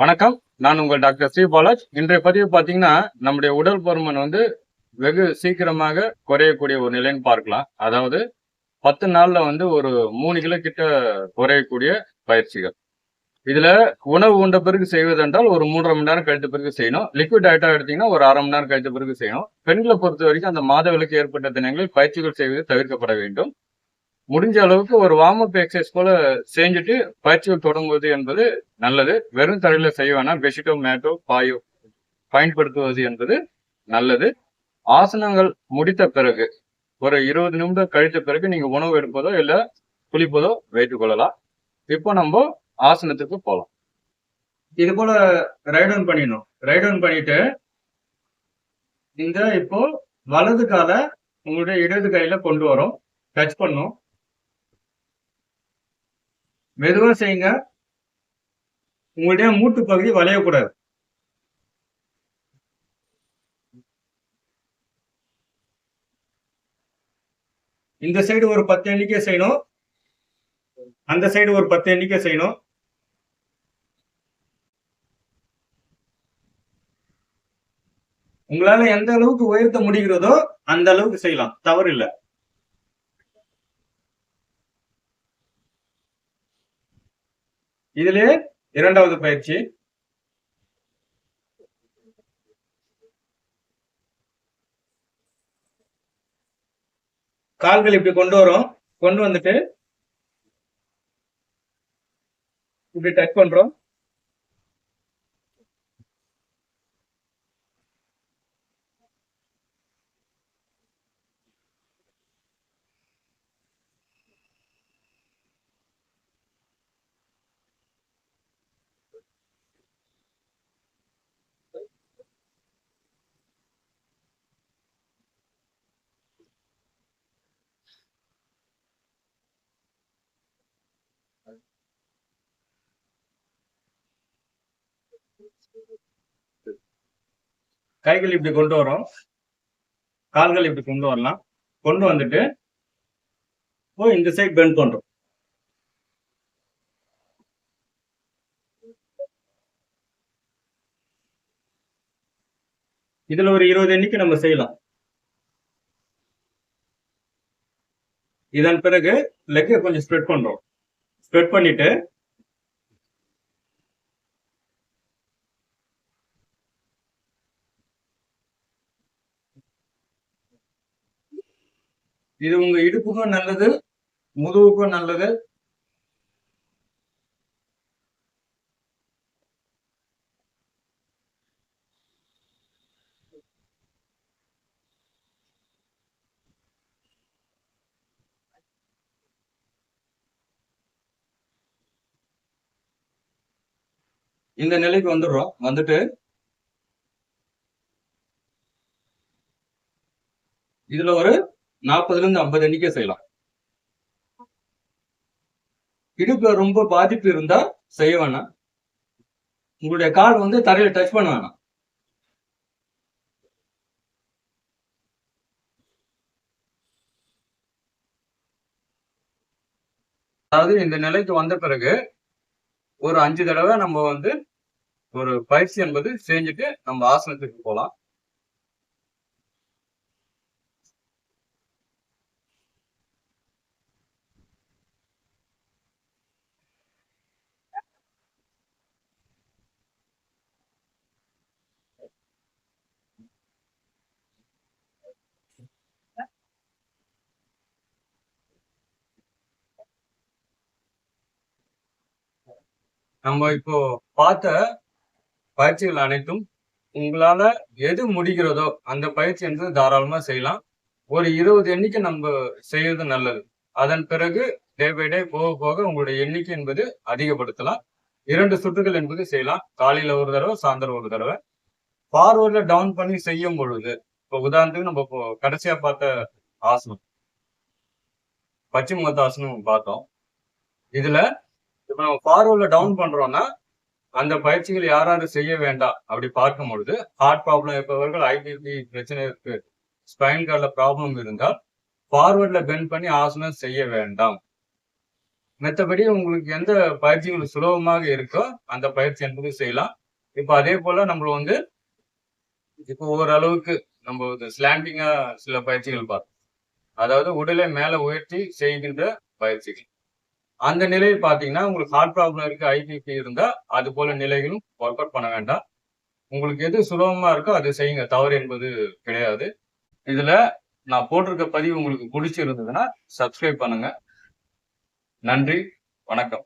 வணக்கம். நான் உங்கள் டாக்டர் ஸ்ரீ பாலாஜ் இன்றைய பதிவு பார்த்தீங்கன்னா நம்முடைய உடல் பருமன் வந்து வெகு சீக்கிரமாக குறையக்கூடிய ஒரு நிலைன்னு பார்க்கலாம். அதாவது பத்து நாளில் வந்து ஒரு மூணு கிலோ கிட்ட குறையக்கூடிய பயிற்சிகள். இதில் உணவு உண்ட பிறகு செய்வதென்றால் ஒரு மூன்றரை மணி நேரம் கழித்த பிறகு செய்யணும். லிக்விட் டயட்டாக எடுத்தீங்கன்னா ஒரு அரை மணி நேரம் கழித்த பிறகு செய்யணும். பெண்களை பொறுத்த வரைக்கும் அந்த மாதவிலக்கு ஏற்பட்ட தினங்களில் பயிற்சிகள் செய்வது தவிர்க்கப்பட வேண்டும். முடிஞ்ச அளவுக்கு ஒரு வார்ம் அப் எக்ஸசைஸ் போல செஞ்சுட்டு பயிற்சிகள் தொடங்குவது என்பது நல்லது. வெறும் தரையில செய்ய வேணாம். பெட்ஷீட்டோ மேட்டோ பாயோ பயன்படுத்துவது என்பது நல்லது. ஆசனங்கள் முடித்த பிறகு ஒரு இருபது நிமிடம் கழித்த பிறகு நீங்க உணவு எடுப்பதோ இல்ல குளிப்பதோ வைத்துக் கொள்ளலாம். இப்போ நம்ம ஆசனத்துக்கு போகலாம் இது போல ரைட் ஆன் பண்ணிடணும். ரைட் ஆன் பண்ணிட்டு இந்த இப்போ வலது காலை உங்களுடைய இடது கையில கொண்டு வரோம். டச் பண்ணும். மெதுவாக செய்யுங்க. உங்களுடைய மூட்டு பகுதி வளையக்கூடாது. இந்த சைடு ஒரு பத்து எண்ணிக்கை செய்யணும். அந்த சைடு ஒரு பத்து எண்ணிக்கை செய்யணும். உங்களால எந்த அளவுக்கு உயர்த்த முடிகிறதோ அந்த அளவுக்கு செய்யலாம். தவறு இல்லை இதிலே இரண்டாவது பயிற்சி. கால்கள் இப்படி கொண்டு வரும். கொண்டு வந்துட்டு இப்படி டச் பண்றோம். கைகள் இப்படி கொண்டு வரோம். கால்கள் இப்படி கொண்டு வரலாம். கொண்டு வந்துட்டு ஓ இந்த சைடு பெண்ட் பண்றோம். இதுல ஒரு இருபது எண்ணிக்கை நம்ம செய்யலாம். இதன் பிறகு லெக்கை கொஞ்சம் ஸ்ப்ரெட் பண்றோம். ஸ்ப்ரெட் பண்ணிட்டு இது உங்க இடுப்புக்கும் நல்லது முதுகுக்கும் நல்லது. இந்த நிலைக்கு வந்துடுறோம். வந்துட்டு இதுல ஒரு நாற்பதுல இருந்து ஐம்பது எண்ணிக்கை செய்யலாம். இடுப்புல ரொம்ப பாதிப்பு இருந்தா செய்ய வேணாம். உங்களுடைய கால் வந்து தரையில டச் பண்ண வேணாம். அதாவது இந்த நிலைக்கு வந்த பிறகு ஒரு அஞ்சு தடவை நம்ம வந்து ஒரு பயிற்சி என்பது செஞ்சுட்டு நம்ம ஆசனத்துக்கு போகலாம். நம்ம இப்போ பார்த்த பயிற்சிகள் அனைத்தும் உங்களால எது முடிகிறதோ அந்த பயிற்சி என்பது தாராளமா செய்யலாம். ஒரு இருபது எண்ணிக்கை நம்ம செய்யறது நல்லது. அதன் பிறகு டே பை டே போக போக உங்களுடைய எண்ணிக்கை என்பது அதிகப்படுத்தலாம். இரண்டு சுற்றுகள் என்பது செய்யலாம். காலையில ஒரு தடவை சாயந்தரம் ஒரு தடவை. ஃபார்வர்ட்ல டவுன் பண்ணி செய்யும் பொழுது இப்போ உதாரணத்துக்கு நம்ம இப்போ கடைசியா பார்த்த ஆசனம். பச்சிமத்த ஆசனம் பார்த்தோம். இதுல இப்ப நம்ம ஃபார்வர்ட்ல டவுன் பண்றோம்னா அந்த பயிற்சிகள் யார் யாரும் செய்ய வேண்டாம் அப்படி பார்க்கும் பொழுது ஹார்ட் ப்ராப்ளம் இருப்பவர்கள் ஐபிபி பிரச்சனை இருக்கு ஸ்பைன் கார்டில் ப்ராப்ளம் இருந்தால் ஃபார்வர்ட்ல பெண்ட் பண்ணி ஆசனம் செய்ய வேண்டாம். மற்றபடி உங்களுக்கு எந்த பயிற்சிகள் சுலபமாக இருக்கோ அந்த பயிற்சி என்பது செய்யலாம். இப்போ அதே போல நம்ம வந்து இப்போ ஓரளவுக்கு நம்ம ஸ்லாண்டிங்கா சில பயிற்சிகள் பார்த்தோம் அதாவது உடலை மேல உயர்த்தி செய்கின்ற பயிற்சிகள். அந்த நிலையில் பார்த்தீங்கன்னா உங்களுக்கு ஹார்ட் ப்ராப்ளம் இருக்கு ஐபிபி இருந்தால் அது போல நிலைகளும் ஒர்க் அவுட் பண்ண வேண்டாம். உங்களுக்கு எது சுலபமாக இருக்கோ அது செய்யுங்க. தவறு என்பது கிடையாது. இதில் நான் போட்டிருக்க பதிவு உங்களுக்கு பிடிச்சிருந்ததுன்னா சப்ஸ்கிரைப் பண்ணுங்க. நன்றி வணக்கம்.